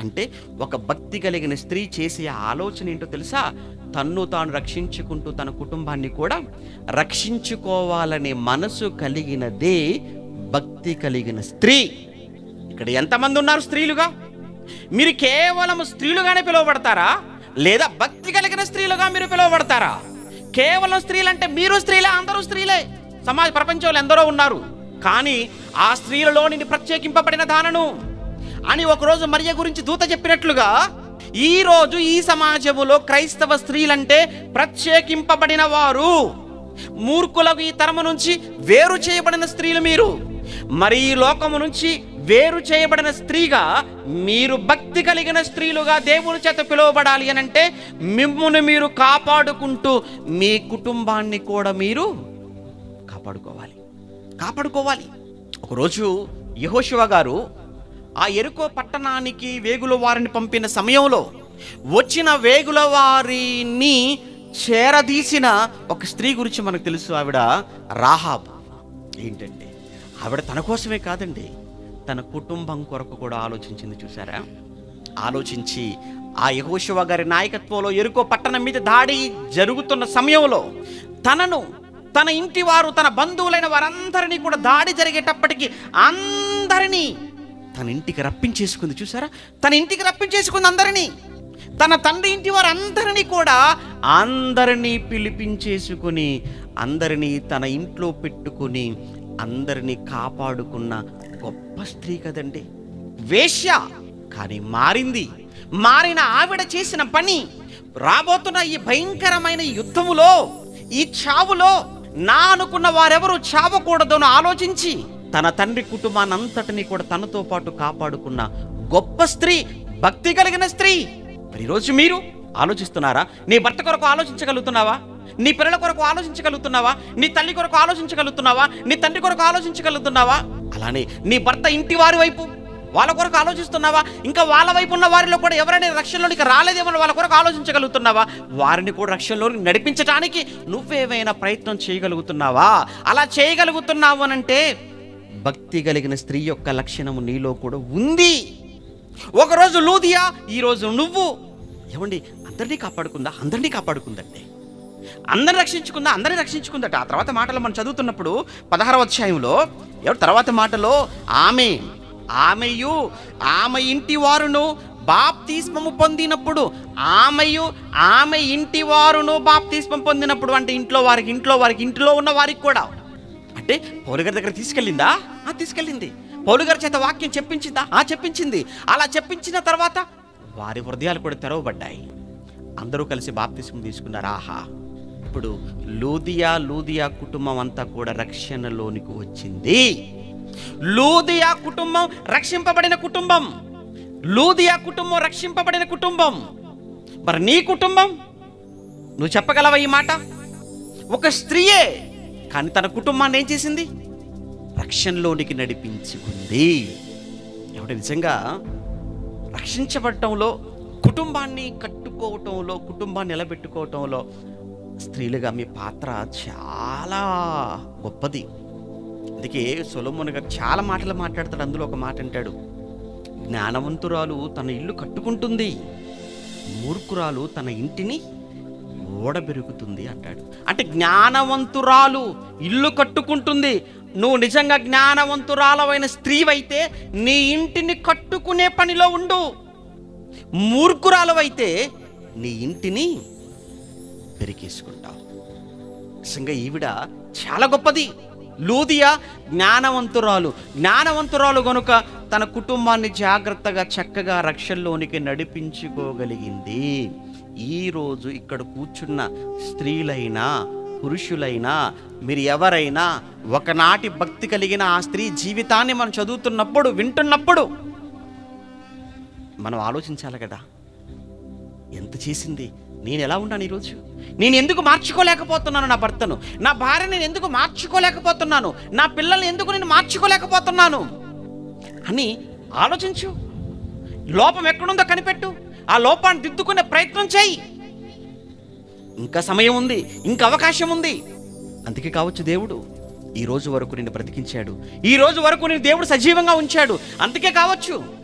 అంటే ఒక భక్తి కలిగిన స్త్రీ చేసే ఆలోచన ఏంటో తెలుసా? తన్ను తాను రక్షించుకుంటూ తన కుటుంబాన్ని కూడా రక్షించుకోవాలనే మనసు కలిగినదే భక్తి కలిగిన స్త్రీ. ఇక్కడ ఎంతమంది ఉన్నారు స్త్రీలుగా? మీరు కేవలం స్త్రీలుగానే పిలువబడతారా? లేదా భక్తి కలిగిన స్త్రీలుగా మీరు పిలువబడతారా? కేవలం స్త్రీలంటే మీరు స్త్రీలే అందరూ స్త్రీలే. సమాజ ప్రపంచంలో ఎందరో ఉన్నారు. కానీ ఆ స్త్రీలలో నేను ప్రత్యేకింపబడిన దానను అని ఒకరోజు మరియ గురించి దూత చెప్పినట్లుగా ఈ రోజు ఈ సమాజములో క్రైస్తవ స్త్రీలంటే ప్రత్యేకింపబడిన వారు. మూర్ఖులకు ఈ తరము నుంచి వేరు చేయబడిన స్త్రీలు మీరు. మరి ఈ లోకము నుంచి వేరు చేయబడిన స్త్రీగా మీరు భక్తి కలిగిన స్త్రీలుగా దేవుని చేత పిలువబడాలి అని అంటే మిమ్మును మీరు కాపాడుకుంటూ మీ కుటుంబాన్ని కూడా మీరు కాపాడుకోవాలి. కాపాడుకోవాలి. ఒకరోజు యహోశివ గారు ఆ ఎరుకో పట్టణానికి వేగుల వారిని పంపిన సమయంలో వచ్చిన వేగుల వారిని చేరదీసిన ఒక స్త్రీ గురించి మనకు తెలుసు ఆవిడ రాహాబ్. ఏంటంటే ఆవిడ తన కోసమే కాదండి తన కుటుంబం కొరకు కూడా ఆలోచించింది చూసారా ఆలోచించి ఆ యహోశివ గారి నాయకత్వంలో ఎరుకో పట్టణం మీద దాడి జరుగుతున్న సమయంలో తనను తన ఇంటి వారు తన బంధువులైన వారందరినీ కూడా దాడి జరిగేటప్పటికి అందరినీ తన ఇంటికి రప్పించేసుకుంది. చూసారా? తన ఇంటికి రప్పించేసుకుంది అందరినీ. తన తండ్రి ఇంటి వారు అందరినీ కూడా అందరినీ పిలిపించేసుకుని అందరినీ తన ఇంట్లో పెట్టుకుని అందరినీ కాపాడుకున్న గొప్ప స్త్రీ కదండి. వేశ్య! కానీ మారింది. మారిన ఆవిడ చేసిన పని రాబోతున్న ఈ భయంకరమైన యుద్ధములో ఈ చావులో నా అనుకున్న వారెవరు చావకూడదని ఆలోచించి తన తండ్రి కుటుంబాన్ని అంతటిని కూడా తనతో పాటు కాపాడుకున్న గొప్ప స్త్రీ భక్తి కలిగిన స్త్రీ. ఈరోజు మీరు ఆలోచిస్తున్నారా? నీ భర్త కొరకు ఆలోచించగలుగుతున్నావా? నీ పిల్లల కొరకు ఆలోచించగలుగుతున్నావా? నీ తల్లి కొరకు ఆలోచించగలుగుతున్నావా? నీ తండ్రి కొరకు ఆలోచించగలుగుతున్నావా? అలానే నీ భర్త ఇంటి వారి వైపు వాళ్ళ కొరకు ఆలోచిస్తున్నావా? ఇంకా వాళ్ళ వైపు ఉన్న వారిలో కూడా ఎవరైనా రక్షణలోనికి రాలేదేమో వాళ్ళ కొరకు ఆలోచించగలుగుతున్నావా? వారిని కూడా రక్షణలోనికి నడిపించడానికి నువ్వేమైనా ప్రయత్నం చేయగలుగుతున్నావా? అలా చేయగలుగుతున్నావు అనంటే భక్తి కలిగిన స్త్రీ యొక్క లక్షణము నీలో కూడా ఉంది. ఒకరోజు లూదియా ఈరోజు నువ్వు. ఏమండి అందరినీ కాపాడుకుందా? అందరినీ కాపాడుకుందండి. అందరిని రక్షించుకుందా? అందరిని రక్షించుకుందట. ఆ తర్వాత మాటలు మనం చదువుతున్నప్పుడు పదహారవ అధ్యాయంలో ఎవరు తర్వాత మాటలో? ఆమె ఆమెయు ఆమె ఇంటి వారును బాప్తిస్మము పొందినప్పుడు ఆమెయు ఆమె ఇంటి వారును బాప్తిస్మం పొందినప్పుడు అంటే ఇంట్లో వారికి ఇంట్లో వారికి ఇంట్లో ఉన్న వారికి కూడా. అంటే పౌలు గారి దగ్గర తీసుకెళ్ళిందా? ఆ తీసుకెళ్ళింది. పౌలు గారి చేత వాక్యం చెప్పించిందా? ఆ చెప్పించింది. అలా చెప్పించిన తర్వాత వారి హృదయాలు కూడా తెరవబడ్డాయి. అందరూ కలిసి బాప్తిస్మం తీసుకున్నారు. ఆహా. ఇప్పుడు లూదియా లూదియా కుటుంబం అంతా కూడా రక్షణలోనికి వచ్చింది. లూదియా కుటుంబం రక్షింపబడిన కుటుంబం. లూదియా కుటుంబం రక్షింపబడిన కుటుంబం. మరి నీ కుటుంబం? నువ్వు చెప్పగలవా ఈ మాట? ఒక స్త్రీయే కానీ తన కుటుంబాన్ని ఏం చేసింది? రక్షణలోనికి నడిపించుకుంది. ఎవడ నిజంగా రక్షించబడటంలో కుటుంబాన్ని కట్టుకోవటంలో కుటుంబాన్ని నిలబెట్టుకోవటంలో స్త్రీలుగా మీ పాత్ర చాలా గొప్పది. అందుకే సొలొమోన్ గారు చాలా మాటలు మాట్లాడతాడు. అందులో ఒక మాట అంటాడు. జ్ఞానవంతురాలు తన ఇల్లు కట్టుకుంటుంది. మూర్ఖురాలు తన ఇంటిని ఓడబెరుగుతుంది అంటాడు. అంటే జ్ఞానవంతురాలు ఇల్లు కట్టుకుంటుంది. నువ్వు నిజంగా జ్ఞానవంతురాలవైన స్త్రీవైతే నీ ఇంటిని కట్టుకునే పనిలో ఉండు. మూర్ఖురాలవైతే నీ ఇంటిని పెరికేసుకుంటావు. నిజంగా ఈవిడ చాలా గొప్పది. లూదియా జ్ఞానవంతురాలు. జ్ఞానవంతురాలు గనుక తన కుటుంబాన్ని జాగ్రత్తగా చక్కగా రక్షల్లోనికి నడిపించుకోగలిగింది. ఈరోజు ఇక్కడ కూర్చున్న స్త్రీలైనా పురుషులైనా మీరు ఎవరైనా ఒకనాటి భక్తి కలిగిన ఆ స్త్రీ జీవితాన్ని మనం చదువుతున్నప్పుడు వింటున్నప్పుడు మనం ఆలోచించాలి కదా. ఎంత చేసింది? నేను ఎలా ఉన్నాను ఈరోజు నేను ఎందుకు మార్చుకోలేకపోతున్నాను నా భర్తను? నా భార్య నేను ఎందుకు మార్చుకోలేకపోతున్నాను? నా పిల్లల్ని ఎందుకు నేను మార్చుకోలేకపోతున్నాను? అని ఆలోచించు. లోపం ఎక్కడుందో కనిపెట్టు. ఆ లోపాన్ని దిద్దుకునే ప్రయత్నం చేయి. ఇంకా సమయం ఉంది ఇంకా అవకాశం ఉంది. అందుకే కావచ్చు దేవుడు ఈ రోజు వరకు నిన్ను బ్రతికించాడు. ఈ రోజు వరకు నేను దేవుడు సజీవంగా ఉంచాడు. అందుకే కావచ్చు